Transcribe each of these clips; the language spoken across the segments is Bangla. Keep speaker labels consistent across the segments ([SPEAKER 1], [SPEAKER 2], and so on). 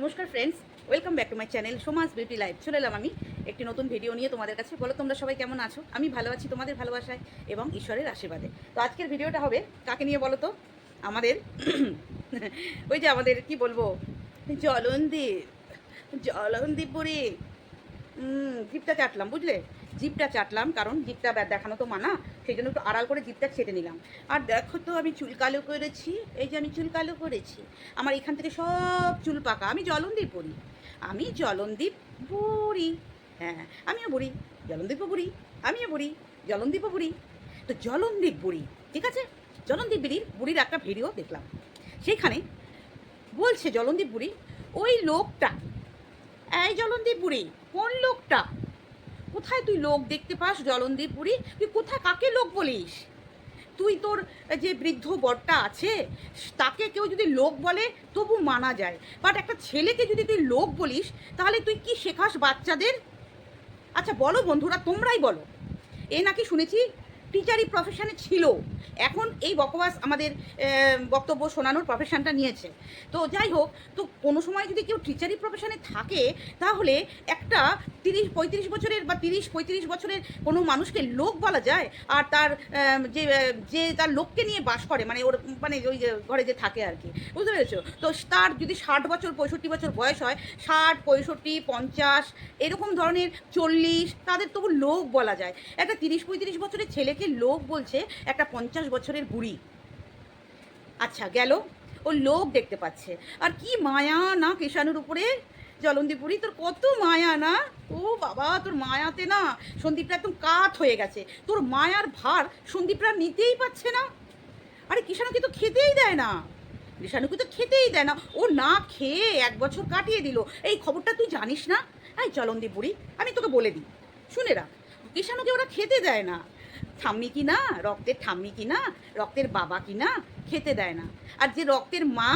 [SPEAKER 1] নমস্কার friends welcome back to my channel Soma's beauty life চলে এলাম আমি একটি নতুন ভিডিও নিয়ে তোমাদের কাছে। বলো, তোমরা সবাই কেমন আছো? আমি ভালো আছি, তোমাদের ভালোবাসায় এবং ঈশ্বরের আশীর্বাদে। তো আজকের ভিডিওটা হবে, কাকে নিয়ে বলো তো? আমাদের ওই যে আমাদের, কি বলব? জলনদীপ। জলনদীপুরি। জিপটা চাটলাম, বুঝলে? জিপটা চাটলাম, কারণ জিপটা দেখানো তো মানা, সেই জন্য একটু আড়াল করে জিপটা ছেটে নিলাম। আর দেখো তো, আমি চুল কালো করেছি, এই যে আমি চুল কালো করেছি, আমার এখান থেকে সব চুল পাকা, আমি জলনদীপ পড়ি আমি জলনদীপ বুড়ি হ্যাঁ আমিও বুড়ি জলনদীপও বুড়ি আমিও বুড়ি জলনদীপও বুড়ি তো জলনদীপ বুড়ি ঠিক আছে? জলনদীপ বুড়ির বুড়ির একটা ভিডিও দেখলাম। সেইখানে বলছে জলনদীপ বুড়ি ওই লোকটা এই জলনদীপ বুড়ি, কোন লোকটা? কোথায় তুই লোক দেখতে পাস জলনদীপ বুড়ি? তুই কোথায় কাকে লোক বলিস? তুই তোর যে বৃদ্ধ বরটা আছে, তাকে কেউ যদি লোক বলে, তবু মানা যায়। বাট একটা ছেলেকে যদি তুই লোক বলিস, তাহলে তুই কি শেখাস বাচ্চাদের? আচ্ছা বলো বন্ধুরা, তোমরাই বলো। এ নাকি শুনেছি টিচারই প্রফেশনে ছিল। এখন এই বকবাস আমাদের বক্তব্য শোনানোর প্রফেশনটা নিয়েছে। তো যাই হোক, তো কোনো সময় যদি কেউ টিচারই প্রফেশনে থাকে, তাহলে একটা তিরিশ, পঁয়ত্রিশ বছরের বা তিরিশ, পঁয়ত্রিশ বছরের কোনো মানুষকে লোক বলা যায়, আর তার যে যে তার লোককে নিয়ে বাস করে মানে ওর মানে ওই যে ঘরে যে থাকে আর কি। বুঝতে পেরেছ? তো তার যদি ষাট বছর, পঁয়ষট্টি বছর বয়স হয়, ষাট, পঁয়ষট্টি, পঞ্চাশ, এরকম ধরনের চল্লিশ, তাদের তবু লোক বলা যায়। একটা তিরিশ, পঁয়ত্রিশ বছরের ছেলেকে লোক বলছে একটা পঞ্চাশ বছরের বুড়ি। আচ্ছা গেল। ও লোক দেখতে পাচ্ছে। আর কি মায়া না কেশানুর উপরে? জলন্দিপুরি, তোর কত মায়া না? ও বাবা, তোর মায়াতে না সন্দীপরা একদম কাঠ হয়ে গেছে। তোর মায়ার ভার সন্দীপরা নিতেই পাচ্ছে না। আরে কিষাণুকে তো খেতেই দেয় না। কৃষাণুকে তো খেতেই দেয় না। ও না খেয়ে এক বছর কাটিয়ে দিল। এই খবরটা তুই জানিস না? এই চলন্দি বুড়ি আমি তোকে বলে দিই। শুনে রাখ। কৃষাণুকে ওরা খেতে দেয় না। ঠাম্মি কি না রক্তের ঠাম্মি কি না রক্তের বাবা কি না খেতে দেয় না। আর যে রক্তের মা,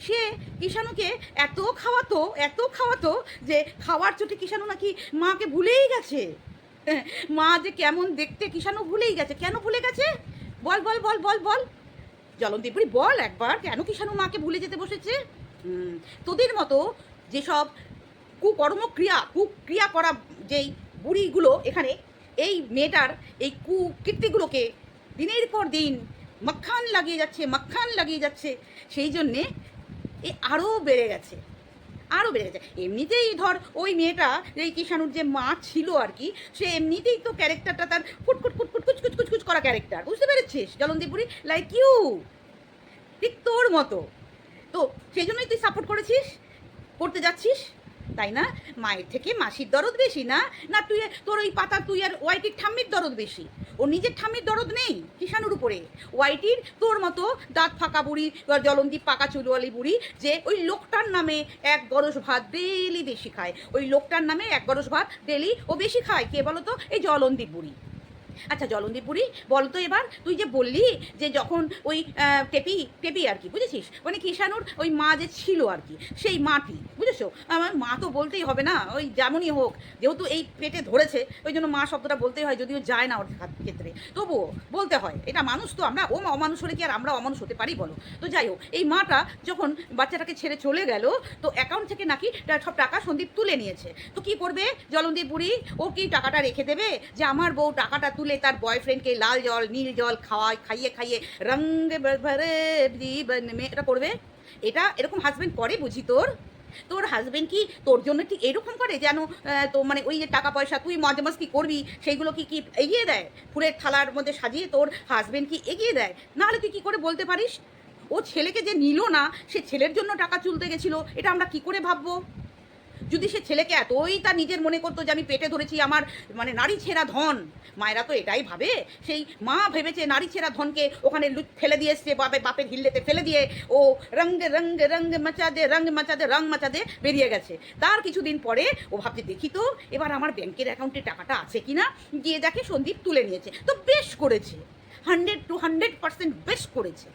[SPEAKER 1] সে কিষাণুকে এত খাওয়াতো এত খাওয়াতো যে খাওয়ার চোটে কিষাণু নাকি মাকে ভুলেই গেছে। মা যে কেমন দেখতে কিষাণু ভুলেই গেছে। কেন ভুলে গেছে? বল বল বল বল বল। জলন্তীপুরি বল একবার, কেন কিষাণু মাকে ভুলে যেতে বসেছে? তোদের মতো যেসব কুকর্মক্রিয়া, কুক্রিয়া করা যেই বুড়িগুলো এখানে এই মেয়েটার এই কুকীর্তিগুলোকে দিনের পর দিন মাখান লাগিয়ে যাচ্ছে, মাখান লাগিয়ে যাচ্ছে, সেই জন্যে এ আরও বেড়ে গেছে আরও বেড়ে গেছে। এমনিতেই ধর ওই মেয়েটা, এই কিষাণুর যে মা ছিল আর কি, সে এমনিতেই তো ক্যারেক্টারটা তার ফুটকুট ফুটকুট কুচকুচ কুচকুচ করা ক্যারেক্টার। বুঝতে পেরেছিস? জলন্দিপুরি লাইক ইউ ঠিক তোর মতো। তো সেই জন্যই তুই সাপোর্ট করেছিস? করতে যাচ্ছিস? তাই না? মায়ের থেকে মাসির দরদ বেশি না? না, তুই তোর ওই পাতা, তুই আর ওয়াইটির ঠাম্মির দরদ বেশি। ও নিজের ঠাম্মির দরদ নেই কিষানুর উপরে। ওয়াইটির, তোর মতো দাঁত ফাঁকা বুড়ি বা জলন্দি পাকা চুলওয়ালি বুড়ি যে ওই লোকটার নামে এক গরস ভাত ডেলি বেশি খায়। ওই লোকটার নামে এক গরস ভাত ডেলি ও বেশি খায়। কে বলো তো এই জলন্দি বুড়ি। আচ্ছা জলন্দি পুরি বল তো এবার, তুই যে বললি যে যখন ওই টেপি টেপি আর কি, বুঝেছিস? মানে কিষানুর ওই মা যে ছিল আর কি, সেই মাটি, বুঝেছ? আমার মা তো বলতেই হবে না, ওই যেমনই হোক, যেহেতু এই পেটে ধরেছে, ওই জন্য মা শব্দটা বলতেই হয়, যদিও যায় না ওর ক্ষেত- ক্ষেত্রে। তবুও বলতে হয়, এটা মানুষ তো আমরা, ও অমানুষ হলে কি আর আমরা অমানুষ হতে পারি বলো? তো যাই হোক, এই মাটা যখন বাচ্চাটাকে ছেড়ে চলে গেল, তো অ্যাকাউন্ট থেকে নাকি সব টাকা সন্দীপ তুলে নিয়েছে। তো কি করবে জলন্দীপ বুড়ি? ও কি টাকাটা রেখে দেবে? যে আমার বউ টাকাটা তুলে তার বয়ফ্রেন্ডকে লাল জল, নীল জল খাওয়ায়, খাইয়ে খাইয়ে রঙ ভরে জীবন মে, এটা করবে? এটা এরকম হাজব্যান্ড করে বুঝি তোর? তোর হাজব্যান্ড কি তোর জন্য ঠিক এরকম করে যেন তো মানে ওই যে টাকা পয়সা তুই মজা মাস্তি করবি, সেইগুলো কি কি এগিয়ে দেয়? ফুলের থালার মধ্যে সাজিয়ে তোর হাজবেন্ড কি এগিয়ে দেয়? নাহলে তুই কি করে বলতে পারিস? ও ছেলেকে যে নিল না, সে ছেলের জন্য টাকা চুলতে গেছিল, এটা আমরা কি করে ভাববো? যদি সে ছেলেকে এতই তা নিজের মনে করতো যে আমি পেটে ধরেছি, আমার মানে নারী ছেঁড়া ধন। মায়েরা তো এটাই ভাবে। সেই মা ভেবেছে নারী ছেঁড়া ধনকে ওখানে ফেলে দিয়ে এসছে, বাপে বাপের হিল্লেতে ফেলে দিয়ে ও রঙ্গে রঙ্গে রঙ্গে মাচা দে রঙ্গ মাচা দে রং মাচা দে বেরিয়ে গেছে। তার কিছুদিন পরে ও ভাবছে, দেখি তো, এবার আমার ব্যাংকের অ্যাকাউন্টে টাকাটা আছে কি না গিয়ে দেখে সন্দীপ তুলে নিয়েছে। তো বেশ করেছে। হান্ড্রেড টু হান্ড্রেড পার্সেন্ট বেশ করেছে।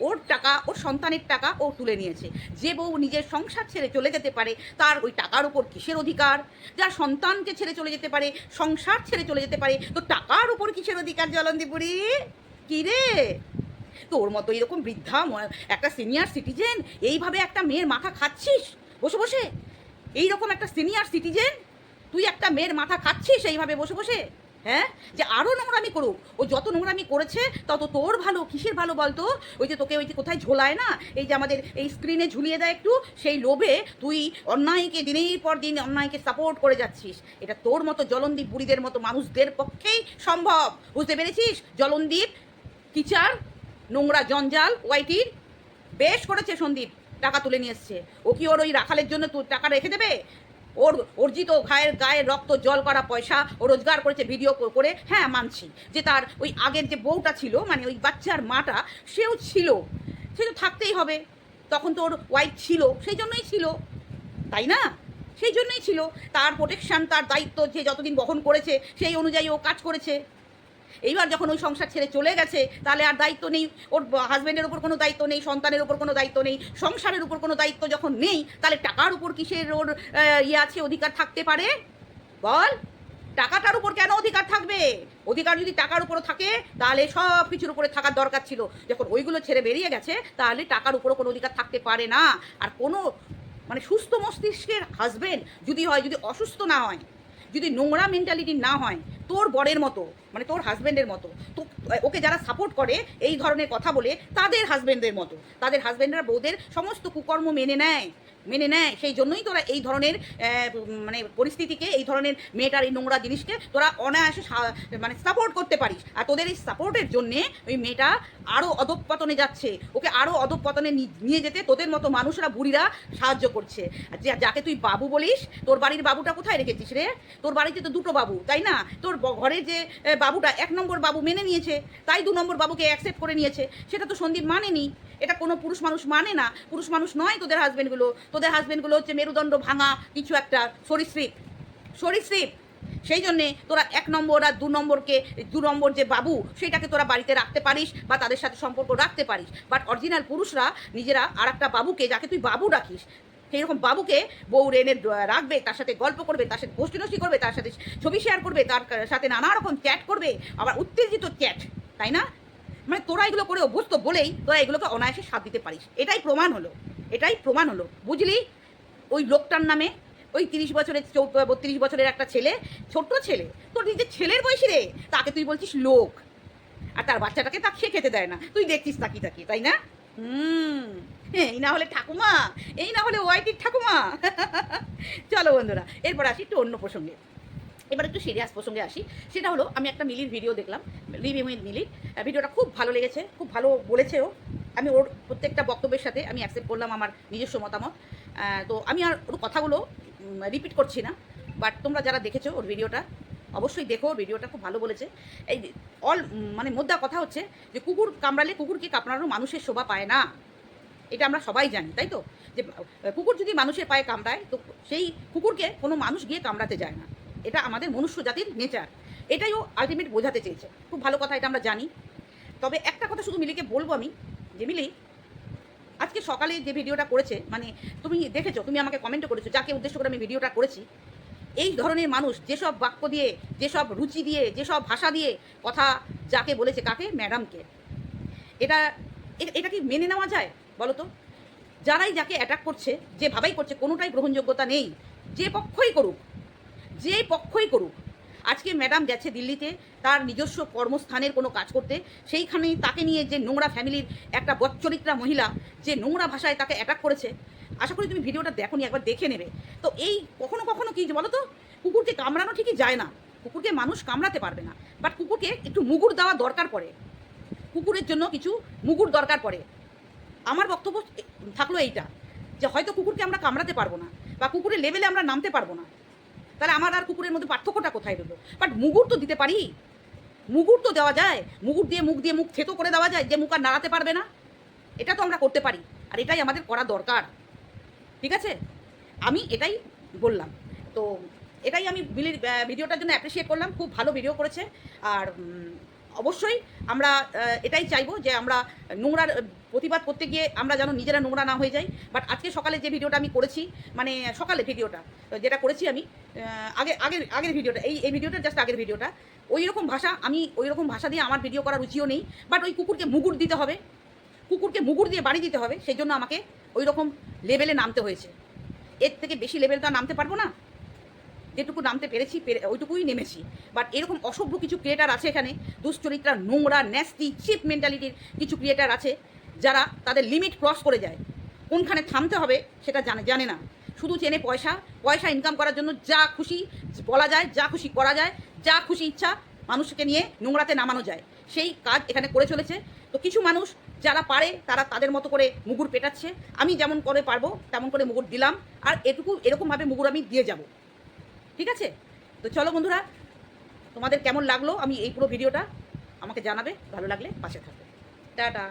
[SPEAKER 1] ওর টাকা, ওর সন্তানের টাকা ও তুলে নিয়েছে। যে বউ নিজের সংসার ছেড়ে চলে যেতে পারে, তার ওই টাকার উপর কিসের অধিকার? যার সন্তানকে ছেড়ে চলে যেতে পারে, সংসার ছেড়ে চলে যেতে পারে, তো টাকার উপর কিসের অধিকার জলন্দিপুরি কি রে? তোর মতো এরকম বৃদ্ধা একটা সিনিয়র সিটিজেন এইভাবে একটা মেয়ের মাথা খাচ্ছিস? বসে বসে। এই রকম একটা সিনিয়র সিটিজেন তুই একটা মেয়ের মাথা খাচ্ছিস এইভাবে বসে বসে? হ্যাঁ? যে আরও নোংরামি করুক। ও যত নোংরামি করেছে, তত তোর ভালো, কিসের ভালো বলতো? ওই যে তোকে ওই যে কোথায় ঝোলায় না? এই যে আমাদের এই স্ক্রিনে ঝুলিয়ে দেয় একটু, সেই লোভে তুই অন্যায়কে দিনের পর দিন অন্যায়কে সাপোর্ট করে যাচ্ছিস। এটা তোর মতো জলনদীপ বুড়িদের মতো মানুষদের পক্ষেই সম্ভব। বুঝতে পেরেছিস? জলনদীপ, কিচার, নোংরা জঞ্জাল, ওয়াইটির বেশ করেছে সন্দীপ, টাকা তুলে নিয়ে এসছে। ও কি ওর ওই রাখালের জন্য টাকা রেখে দেবে? ওর অর্জিত ঘায়ের গায়ের রক্ত, জল করা পয়সা, ও রোজগার করেছে ভিডিও করে হ্যাঁ মানছি। যে তার ওই আগের যে বউটা ছিল মানে ওই বাচ্চার মাটা, সেও ছিল। সে তো থাকতেই হবে। তখন তো ওর ওয়াইফ ছিল, সেই জন্যই ছিল। তাই না? সেই জন্যই ছিল। তার প্রোটেকশান তার দায়িত্ব যে যতদিন বহন করেছে, সেই অনুযায়ী ও কাজ করেছে। এইবার যখন ওই সংসার ছেড়ে চলে গেছে, তাহলে আর দায়িত্ব নেই। ওর হাজব্যান্ডের উপর কোনো দায়িত্ব নেই, সন্তানের উপর কোনো দায়িত্ব নেই, সংসারের উপর কোনো দায়িত্ব যখন নেই, তাহলে টাকার উপর কিসের ওর ইয়ে আছে, অধিকার থাকতে পারে? বল, টাকাটার উপর কেন অধিকার থাকবে? অধিকার যদি টাকার উপর থাকে, তাহলে সব কিছুর উপরে থাকার দরকার ছিল। যখন ওইগুলো ছেড়ে বেরিয়ে গেছে, তাহলে টাকার উপরও কোনো অধিকার থাকতে পারে না। আর কোনো মানে সুস্থ মস্তিষ্কের হাজবেন্ড যদি হয়, যদি অসুস্থ না হয়, যদি নোংরা মেন্টালিটি না হয় তোর বরের মতো মানে তোর হাজব্যান্ডের মতো, তো ওকে যারা সাপোর্ট করে এই ধরনের কথা বলে, তাদের হাজব্যান্ডের মতো, তাদের হাজব্যান্ডরা বউদের সমস্ত কুকর্ম মেনে নেয় মেনে নেয়, সেই জন্যই তোরা এই ধরনের মানে পরিস্থিতিকে, এই ধরনের মেয়েটার এই নোংরা জিনিসকে তোরা অনায়াসে মানে সাপোর্ট করতে পারিস। আর তোদের এই সাপোর্টের জন্যে ওই মেয়েটা আরও অধঃপতনে যাচ্ছে, ওকে আরও অধঃপতনে নিয়ে যেতে তোদের মতো মানুষরা, বুড়িরা সাহায্য করছে। যাকে তুই বাবু বলিস, তোর বাড়ির বাবুটা কোথায় রেখেছিস রে? তোর বাড়িতে তো দুটো বাবু, তাই না? তোর ব- ঘরে যে বাবুটা, এক নম্বর বাবু মেনে নিয়েছে, তাই দু নম্বর বাবুকে অ্যাকসেপ্ট করে নিয়েছে। সেটা তো সন্দীপ মানেনি। এটা কোনো পুরুষ মানুষ মানে না। পুরুষ মানুষ নয় তোদের হাজবেন্ডগুলো তোদের হাজব্যান্ডগুলো হচ্ছে মেরুদণ্ড ভাঙা কিছু একটা। সরীসৃপ সরীসৃপ সেই জন্যে তোরা এক নম্বর আর দু নম্বরকে, দু নম্বর যে বাবু, সেটাকে তোরা বাড়িতে রাখতে পারিস বা তাদের সাথে সম্পর্ক রাখতে পারিস। বাট অরিজিনাল পুরুষরা নিজেরা আর একটা বাবুকে, যাকে তুই বাবু রাখিস সেই রকম বাবুকে বউ রেনে রাখবে, তার সাথে গল্প করবে, তার সাথে গোষ্ঠী করবে, তার সাথে ছবি শেয়ার করবে, তার সাথে নানা রকম চ্যাট করবে, আবার উত্তেজিত চ্যাট তাই না? মানে তোরা এগুলো করে অভ্যস্ত বলেই তোরা এগুলোকে অনায়াসে সাথ দিতে পারিস। এটাই প্রমাণ হলো, এটাই প্রমাণ হলো। বুঝলি? ওই লোকটার নামে ওই তিরিশ বছরের বত্রিশ বছরের একটা ছেলে, ছোট্ট ছেলে, তোর নিজের ছেলের বয়সী রে, তাকে তুই বলছিস লোক। আর তার বাচ্চাটাকে তা খেয়ে খেতে দেয় না। তুই দেখছিস তাকি তাকি তাই না? হুম। এই না হলে ঠাকুমা এই না হলে ওয়াইটির ঠাকুমা। চলো বন্ধুরা এরপর আসি একটু অন্য প্রসঙ্গে। এবার একটু সিরিয়াস প্রসঙ্গে আসি। সেটা হলো আমি একটা মিলির ভিডিও দেখলাম রিভিউ মিলির আহ, ভিডিওটা খুব ভালো লেগেছে খুব ভালো বলেছেও। আমি ওর প্রত্যেকটা বক্তব্যের সাথে আমি অ্যাকসেপ্ট করলাম আমার নিজস্ব মতামত। তো আমি আর ওর কথাগুলো রিপিট করছি না। বাট তোমরা যারা দেখেছ ওর ভিডিওটা অবশ্যই দেখো, ভিডিওটা খুব ভালো বলেছে। এই অল মানে মোদ্দা কথা হচ্ছে যে কুকুর কামড়ালে কুকুরকে কামড়ানো মানুষের শোভা পায় না? এটা আমরা সবাই জানি, তাই তো? যে কুকুর যদি মানুষের পায়ে কামড়ায়, তো সেই কুকুরকে কোনো মানুষ গিয়ে কামড়াতে যায় না। এটা আমাদের মনুষ্য জাতির নেচার এটাইও আলটিমেট বোঝাতে চেয়েছে। খুব ভালো কথা এটা আমরা জানি। তবে একটা কথা শুধু মিলিকে বলব আমি, যে মিলি, আজকে সকালে যে ভিডিওটা করেছে মানে তুমি দেখেছ, তুমি আমাকে কমেন্টও করেছ, যাকে উদ্দেশ্য করে আমি ভিডিওটা করেছি এই ধরনের মানুষ যেসব বাক্য দিয়ে, যেসব রুচি দিয়ে, যেসব ভাষা দিয়ে কথা যাকে বলেছে কাকে? ম্যাডামকে। এটা এটা কি মেনে নেওয়া যায় বলো তো যারাই যাকে অ্যাটাক করছে, যেভাবেই করছে, কোনোটাই গ্রহণযোগ্যতা নেই। যে পক্ষই করুক যে পক্ষই করুক, আজকে ম্যাডাম গেছে দিল্লিতে, তার নিজস্ব কর্মস্থানের কোনো কাজ করতে, সেইখানেই তাকে নিয়ে যে নোংরা ফ্যামিলির একটা বচ্চরিত্রা মহিলা, যে নোংরা ভাষায় তাকে অ্যাটাক করেছে আশা করি তুমি ভিডিওটা দেখো একবার দেখে নেবে। তো এই কখনো কখনো কি বলো তো কুকুরকে কামড়ানো ঠিকই যায় না। কুকুরকে মানুষ কামড়াতে পারবে না। বাট কুকুরকে একটু মুগুর দেওয়া দরকার পড়ে। কুকুরের জন্য কিছু মুগুর দরকার পড়ে। আমার বক্তব্য থাকল এইটা, যে হয়তো কুকুরকে আমরা কামড়াতে পারব না, বা কুকুরের লেভেলে আমরা নামতে পারব না। তাহলে আমার আর কুকুরের মধ্যে পার্থক্যটা কোথায় রইল? বাট মুগুর তো দিতে পারি। মুগুর তো দেওয়া যায়। মুগুর দিয়ে মুখ দিয়ে মুখ থেতো করে দেওয়া যায়, যে মুখ আর নাড়াতে পারবে না। এটা তো আমরা করতে পারি। আর এটাই আমাদের করা দরকার। ঠিক আছে? আমি এটাই বললাম। তো এটাই আমি বিলির ভিডিওটার জন্য অ্যাপ্রিসিয়েট করলাম। খুব ভালো ভিডিও করেছে। আর অবশ্যই আমরা এটাই চাইব যে আমরা নোংরার প্রতিবাদ করতে গিয়ে আমরা যেন নিজেরা নোংরা না হয়ে যাই। বাট আজকে সকালে যে ভিডিওটা আমি করেছি মানে সকালে ভিডিওটা, যেটা করেছি আমি আগে আগের আগের ভিডিওটা, এই এই ভিডিওটা জাস্ট আগের ভিডিওটা। ওই রকম ভাষা, আমি ওই রকম ভাষা দিয়ে আমার ভিডিও করার রুচিও নেই। বাট ওই কুকুরকে মুগুর দিতে হবে। কুকুরকে মুগুর দিয়ে বাড়ি দিতে হবে। সেই জন্য আমাকে ওই রকম লেভেলে নামতে হয়েছে। এর থেকে বেশি লেভেল তো নামতে পারব না। যেটুকু নামতে পেরেছি, পেরে- ওইটুকুই নেমেছি। বাট এরকম অসভ্য কিছু ক্রিয়েটার আছে এখানে, দুশ্চরিত্রা, নোংরা ন্যাস্তি চিপ মেন্টালিটির কিছু ক্রিয়েটার আছে, যারা তাদের লিমিট ক্রস করে যায়। কোনখানে থামতে হবে সেটা জানে জানে না। শুধু চেনে পয়সা পয়সা ইনকাম করার জন্য যা খুশি বলা যায়, যা খুশি করা যায়, যা খুশি ইচ্ছা মানুষকে নিয়ে নোংরাতে নামানো যায়। সেই কাজ এখানে করে চলেছে। তো কিছু মানুষ যারা পারে, তারা তাদের মতো করে মুগুর পেটাচ্ছে। আমি যেমন করে পারব, তেমন করে মুগুর দিলাম। আর এটুকু এরকমভাবে মুগুর আমি দিয়ে যাব। ঠিক আছে? তো চলো বন্ধুরা, তোমাদের কেমন লাগল আমি এই পুরো ভিডিওটা? আমাকে জানাবে, ভালো লাগলে পাশে থাকবে টাটা।